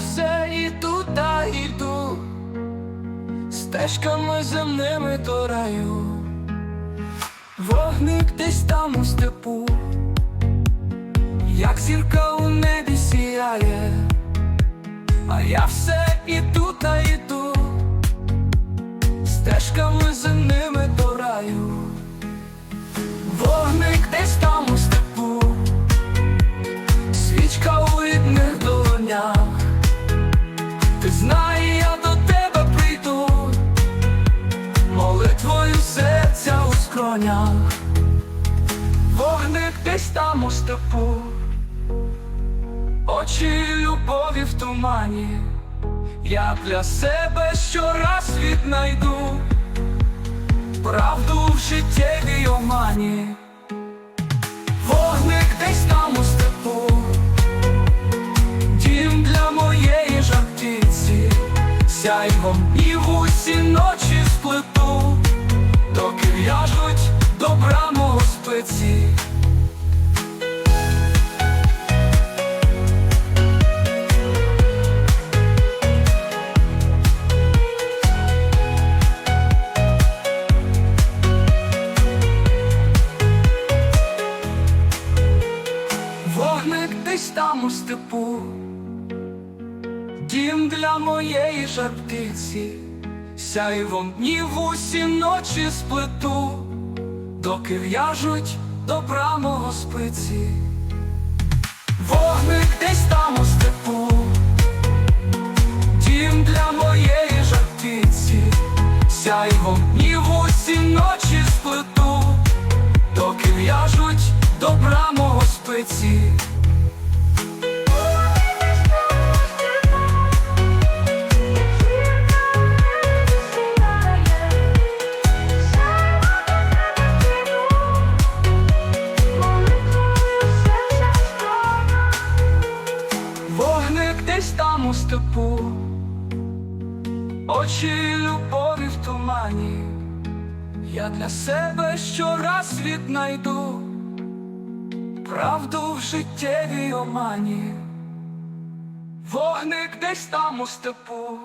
все іду та йду, стежками земними до раю, вогник десь там у степу, як зірка у небі сіяє, а я все іду серця вогник десь там у степу, очі любові в тумані, я для себе щораз віднайду правду в життєвій омані, вогник десь там у степу. Дім для моєї жартиці, сяйвом і в усі там у степу, дім для моєї жартиці, сяйвом днів усі ночі сплету, доки в'яжуть добра мого спиці. Вогник десь там у степу, дім для моєї жартиці, сяйвом днів усі ночі сплету, доки в'яжуть добра мого спиці. Степу, очі любові в тумані, я для себе щораз віднайду правду в життєвій омані, вогник десь там у степу.